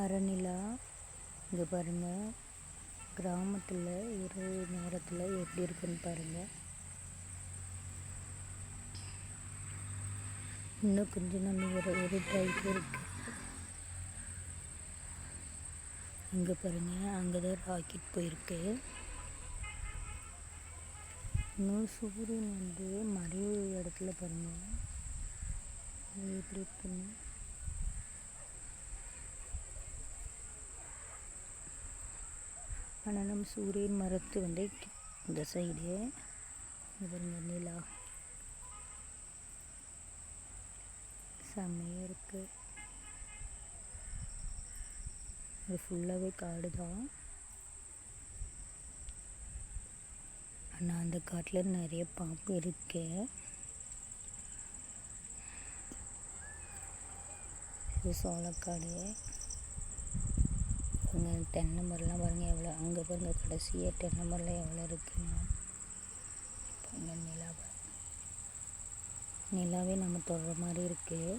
அறநிலா இங்கே பாருங்கள் கிராமத்தில் இரவு நேரத்தில் எப்படி இருக்குன்னு பாருங்கள் இன்னும் கொஞ்சம் நம்ம ஒரு இருட்டாயிட்டு இருக்கு. இங்கே பாருங்கள் அங்கே தான் ராக்கெட் போயிருக்கு. இன்னும் சூரியன் வந்து மறைவு இடத்துல பாருங்கள் எப்படி இருக்குன்னு? ஆனால் நம்ம சூரியன் மரத்து வந்து இந்த சைடு பாருங்க நிலா செம்மையாக இருக்குது இது ஃபுல்லாகவே காடு தான். ஆனால் அந்த காட்டில் நிறைய பாம்பு இருக்கு. இது சோளக்காடு. பாருங்க தென்னை மரம்லாம் பாருங்கள் எவ்வளோ அங்கே பாருங்கள் கடைசியாக தென்னை மரம்லாம் எவ்வளோ இருக்குன்னு. பாருங்க நிலாவே. நம்ம தொடுற மாதிரி இருக்குது